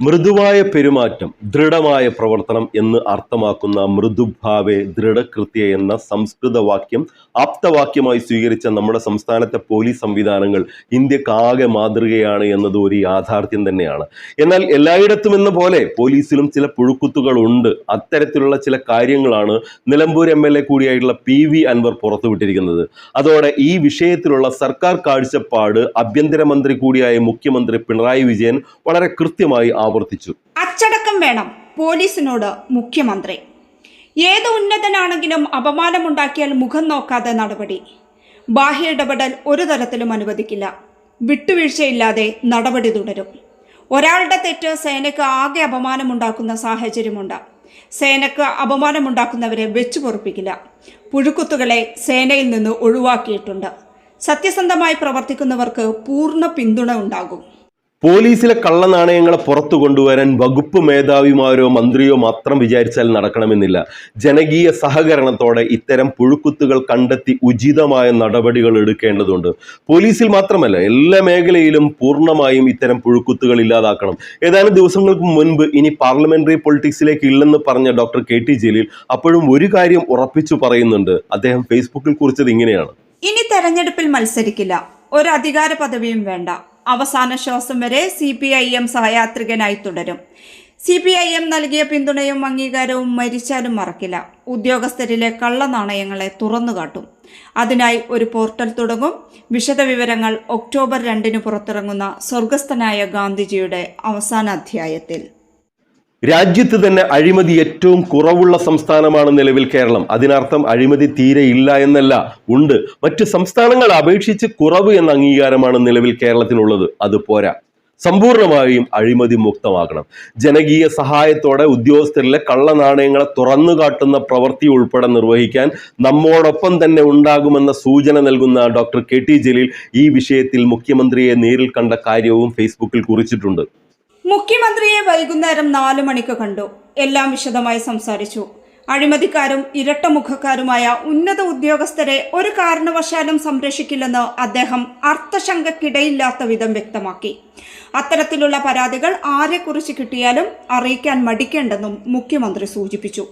മൃദുവായ പെരുമാറ്റം ദൃഢമായ പ്രവർത്തനം എന്ന് അർത്ഥമാക്കുന്ന മൃദുഭാവെ ദൃഢകൃത്യ എന്ന സംസ്കൃത വാക്യം ആപ്തവാക്യമായി സ്വീകരിച്ച നമ്മുടെ സംസ്ഥാനത്തെ പോലീസ് സംവിധാനങ്ങൾ ഇന്ത്യക്കാകെ മാതൃകയാണ് എന്നത് ഒരു യാഥാർത്ഥ്യം തന്നെയാണ്. എന്നാൽ എല്ലായിടത്തും എന്ന പോലെ പോലീസിലും ചില പുഴുക്കുത്തുകൾ ഉണ്ട് അത്തരത്തിലുള്ള ചില കാര്യങ്ങളാണ് നിലമ്പൂർ എം എൽ എ കൂടിയായിട്ടുള്ള പി വി അൻവർ പുറത്തുവിട്ടിരിക്കുന്നത്. അതോടെ ഈ വിഷയത്തിലുള്ള സർക്കാർ കാഴ്ചപ്പാട് ആഭ്യന്തരമന്ത്രി കൂടിയായ മുഖ്യമന്ത്രി പിണറായി വിജയൻ വളരെ കൃത്യമായി ആവർത്തിച്ചു. അച്ചടക്കം വേണം പോലീസിനോട് മുഖ്യമന്ത്രി. ഏത് ഉന്നതനാണെങ്കിലും അപമാനമുണ്ടാക്കിയാൽ മുഖം നോക്കാതെ നടപടി. ബാഹ്യ ഇടപെടൽ ഒരു തരത്തിലും അനുവദിക്കില്ല. വിട്ടുവീഴ്ചയില്ലാതെ നടപടി തുടരും. ഒരാളുടെ തെറ്റ് സേനയ്ക്ക് ആകെ അപമാനമുണ്ടാക്കുന്ന സാഹചര്യമുണ്ട്. സേനയ്ക്ക് അപമാനമുണ്ടാക്കുന്നവരെ വെച്ചു പൊറുപ്പിക്കില്ല. പുഴുക്കുത്തുകളെ സേനയിൽ നിന്ന് ഒഴിവാക്കിയിട്ടുണ്ട്. സത്യസന്ധമായി പ്രവർത്തിക്കുന്നവർക്ക് പൂർണ പിന്തുണ ഉണ്ടാകും. പോലീസിലെ കള്ളനാണയങ്ങളെ പുറത്തു കൊണ്ടുവരാൻ വകുപ്പ് മേധാവിമാരോ മന്ത്രിയോ മാത്രം വിചാരിച്ചാൽ നടക്കണമെന്നില്ല. ജനകീയ സഹകരണത്തോടെ ഇത്തരം പുഴുക്കുത്തുകൾ കണ്ടെത്തി ഉചിതമായ നടപടികൾ എടുക്കേണ്ടതുണ്ട്. പോലീസിൽ മാത്രമല്ല എല്ലാ മേഖലയിലും പൂർണമായും ഇത്തരം പുഴുക്കുത്തുകൾ ഇല്ലാതാക്കണം. ഏതാനും ദിവസങ്ങൾക്ക് മുൻപ് ഇനി പാർലമെന്ററി പൊളിറ്റിക്സിലേക്ക് ഇല്ലെന്ന് പറഞ്ഞ ഡോക്ടർ കെ ടി ജലീൽ അപ്പോഴും ഒരു കാര്യം ഉറപ്പിച്ചു പറയുന്നുണ്ട്. അദ്ദേഹം ഫേസ്ബുക്കിൽ കുറിച്ചത് ഇങ്ങനെയാണ്. ഇനി തെരഞ്ഞെടുപ്പിൽ മത്സരിക്കില്ല. ഒരു അധികാര പദവിയും വേണ്ട. അവസാന ശ്വാസം വരെ സി പി ഐ എം സഹയാത്രികനായി തുടരും. സി പി ഐ എം നൽകിയ പിന്തുണയും അംഗീകാരവും മരിച്ചാലും മറക്കില്ല. ഉദ്യോഗസ്ഥരിലെ കള്ളനാണയങ്ങളെ തുറന്നുകാട്ടും അതിനായി ഒരു പോർട്ടൽ തുടങ്ങും. വിശദവിവരങ്ങൾ ഒക്ടോബർ രണ്ടിന് പുറത്തിറങ്ങുന്ന സ്വർഗസ്ഥനായ ഗാന്ധിജിയുടെ അവസാന അധ്യായത്തിൽ രാജ്യത്ത് തന്നെ അഴിമതി ഏറ്റവും കുറവുള്ള സംസ്ഥാനമാണ് നിലവിൽ കേരളം. അതിനർത്ഥം അഴിമതി തീരെ ഇല്ല എന്നല്ല ഉണ്ട്. മറ്റു സംസ്ഥാനങ്ങളെ അപേക്ഷിച്ച് കുറവ് എന്ന അംഗീകാരമാണ് നിലവിൽ കേരളത്തിനുള്ളത്. അത് പോരാ. സമ്പൂർണമായും അഴിമതി മുക്തമാക്കണം ജനകീയ സഹായത്തോടെ ഉദ്യോഗസ്ഥരിലെ കള്ളനാണയങ്ങളെ തുറന്നു കാട്ടുന്ന പ്രവൃത്തി ഉൾപ്പെടെ നിർവഹിക്കാൻ നമ്മോടൊപ്പം തന്നെ ഉണ്ടാകുമെന്ന സൂചന നൽകുന്ന ഡോക്ടർ കെ ടി ജലീൽ ഈ വിഷയത്തിൽ മുഖ്യമന്ത്രിയെ നേരിൽ കണ്ട കാര്യവും ഫേസ്ബുക്കിൽ കുറിച്ചിട്ടുണ്ട്. മുഖ്യമന്ത്രിയെ വൈകുന്നേരം നാലു മണിക്ക് കണ്ടു. എല്ലാം വിശദമായി സംസാരിച്ചു. അഴിമതിക്കാരും ഇരട്ടമുഖക്കാരുമായ ഉന്നത ഉദ്യോഗസ്ഥരെ ഒരു കാരണവശാലും സംരക്ഷിക്കില്ലെന്ന് അദ്ദേഹം അർത്ഥശങ്കക്കിടയില്ലാത്ത വിധം വ്യക്തമാക്കി. അത്തരത്തിലുള്ള പരാതികൾ ആരെക്കുറിച്ച് കിട്ടിയാലും അറിയിക്കാൻ മടിക്കേണ്ടെന്നും മുഖ്യമന്ത്രി സൂചിപ്പിച്ചു.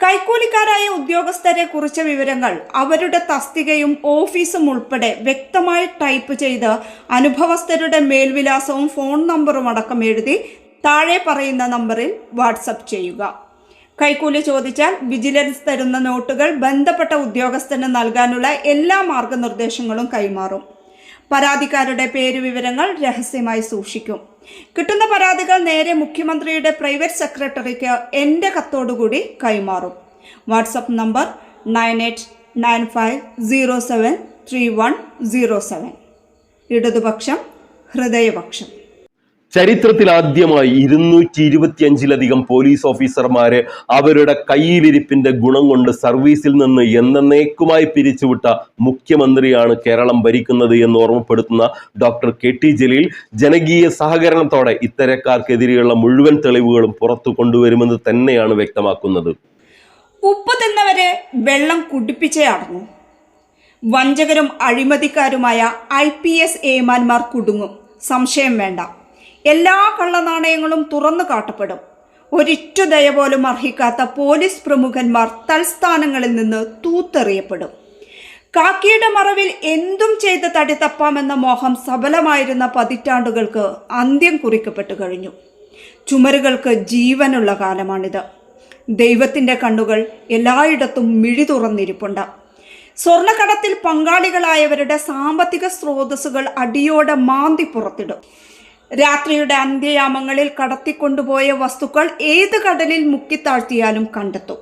കൈക്കൂലിക്കാരായ ഉദ്യോഗസ്ഥരെ കുറിച്ച വിവരങ്ങൾ അവരുടെ തസ്തികയും ഓഫീസും ഉൾപ്പെടെ വ്യക്തമായി ടൈപ്പ് ചെയ്ത് അനുഭവസ്ഥരുടെ മേൽവിലാസവും ഫോൺ നമ്പറും അടക്കം എഴുതി താഴെ പറയുന്ന നമ്പറിൽ വാട്സപ്പ് ചെയ്യുക. കൈക്കൂലി ചോദിച്ചാൽ വിജിലൻസ് തരുന്ന നോട്ടുകൾ ബന്ധപ്പെട്ട ഉദ്യോഗസ്ഥന് നൽകാനുള്ള എല്ലാ മാർഗനിർദ്ദേശങ്ങളും കൈമാറും. പരാതിക്കാരുടെ പേരുവിവരങ്ങൾ രഹസ്യമായി സൂക്ഷിക്കും. കിട്ടുന്ന പരാതികൾ നേരെ മുഖ്യമന്ത്രിയുടെ പ്രൈവറ്റ് സെക്രട്ടറിക്ക് എന്റെ കത്തോടുകൂടി കൈമാറും. WhatsApp number nine eight nine five zero seven three one zero seven. ഇടതുപക്ഷം ഹൃദയപക്ഷം. ചരിത്രത്തിൽ ആദ്യമായി ഇരുന്നൂറ്റി ഇരുപത്തിയഞ്ചിലധികം പോലീസ് ഓഫീസർമാരെ അവരുടെ കയ്യിലിരിപ്പിന്റെ ഗുണം കൊണ്ട് സർവീസിൽ നിന്ന് എന്നേക്കുമായി പിരിച്ചുവിട്ട മുഖ്യമന്ത്രിയാണ് കേരളം ഭരിക്കുന്നത് എന്ന് ഓർമ്മപ്പെടുത്തുന്ന ഡോക്ടർ കെ ടി ജലീൽ. ജനകീയ സഹകരണത്തോടെ ഇത്തരക്കാർക്കെതിരെയുള്ള മുഴുവൻ തെളിവുകളും പുറത്തു കൊണ്ടുവരുമെന്ന് തന്നെയാണ് വ്യക്തമാക്കുന്നത്. ഉപ്പ് തിന്നവരെ വെള്ളം കുടിപ്പിച്ചേ അടങ്ങും വഞ്ചകരും അഴിമതിക്കാരുമായ ഐ പി എസ് ഏമാന്മാർ കുടുങ്ങും. സംശയം വേണ്ട. എല്ലാ കള്ളനാണയങ്ങളും തുറന്നു കാട്ടപ്പെടും. ഒരിറ്റു ദയ പോലും അർഹിക്കാത്ത പോലീസ് പ്രമുഖന്മാർ തൽസ്ഥാനങ്ങളിൽ നിന്ന് തൂത്തെറിയപ്പെടും. കാക്കിയുടെ മറവിൽ എന്തും ചെയ്ത് തടിത്തപ്പാമെന്ന മോഹം സബലമായിരുന്ന പതിറ്റാണ്ടുകൾക്ക് അന്ത്യം കുറിക്കപ്പെട്ടു കഴിഞ്ഞു. ചുമരുകൾക്ക് ജീവനുള്ള കാലമാണിത്. ദൈവത്തിന്റെ കണ്ണുകൾ എല്ലായിടത്തും മിഴി തുറന്നിരിപ്പുണ്ട്. സ്വർണക്കടത്തിൽ പങ്കാളികളായവരുടെ സാമ്പത്തിക സ്രോതസ്സുകൾ അടിയോടെ മാന്തി പുറത്തിടും. രാത്രിയുടെ അന്ത്യയാമങ്ങളിൽ കടത്തിക്കൊണ്ടുപോയ വസ്തുക്കൾ ഏത് കടലിൽ മുക്കിത്താഴ്ത്തിയാലും കണ്ടെത്തും.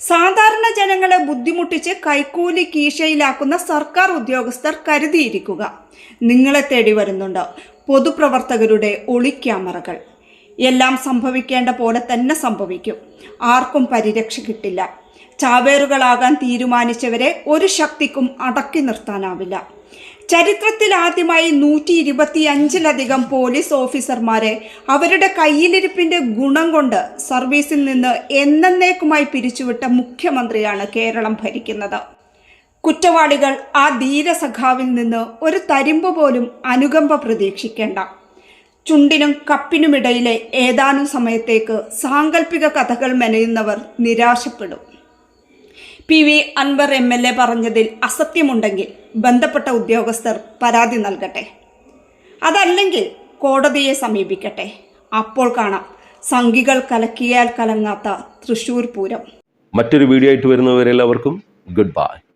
സാധാരണ ജനങ്ങളെ ബുദ്ധിമുട്ടിച്ച് കൈക്കൂലി കീശയിലാക്കുന്ന സർക്കാർ ഉദ്യോഗസ്ഥർ കരുതിയിരിക്കുക. നിങ്ങളെ തേടി വരുന്നുണ്ട് പൊതുപ്രവർത്തകരുടെ ഒളിക്യാമറകൾ. എല്ലാം സംഭവിക്കേണ്ട പോലെ തന്നെ സംഭവിക്കും. ആർക്കും പരിരക്ഷ കിട്ടില്ല. ചാവേറുകളാകാൻ തീരുമാനിച്ചവരെ ഒരു ശക്തിക്കും അടക്കി നിർത്താനാവില്ല. ചരിത്രത്തിൽ ആദ്യമായി നൂറ്റി ഇരുപത്തി അഞ്ചിലധികം പോലീസ് ഓഫീസർമാരെ അവരുടെ കയ്യിലിരിപ്പിന്റെ ഗുണം കൊണ്ട് സർവീസിൽ നിന്ന് എന്നേക്കുമായി പിരിച്ചുവിട്ട മുഖ്യമന്ത്രിയാണ് കേരളം ഭരിക്കുന്നത്. കുറ്റവാളികൾ ആ ധീരസഖാവിൽ നിന്ന് ഒരു തരിമ്പ് പോലും അനുകമ്പ പ്രതീക്ഷിക്കേണ്ട. ചുണ്ടിനും കപ്പിനുമിടയിലെ ഏതാനും സമയത്തേക്ക് സാങ്കല്പിക കഥകൾ മെനയുന്നവർ നിരാശപ്പെടും. P V Anvar M L A പറഞ്ഞതിൽ അസത്യമുണ്ടെങ്കിൽ ബന്ധപ്പെട്ട ഉദ്യോഗസ്ഥർ പരാതി നൽകട്ടെ. അതല്ലെങ്കിൽ കോടതിയെ സമീപിക്കട്ടെ. അപ്പോൾ കാണാം. സംഘികൾ കലക്കിയാൽ കലങ്ങാത്ത തൃശൂർ പൂരം. മറ്റൊരു വീഡിയോ ആയിട്ട് വരുന്നവരെല്ലാവർക്കും ഗുഡ് ബൈ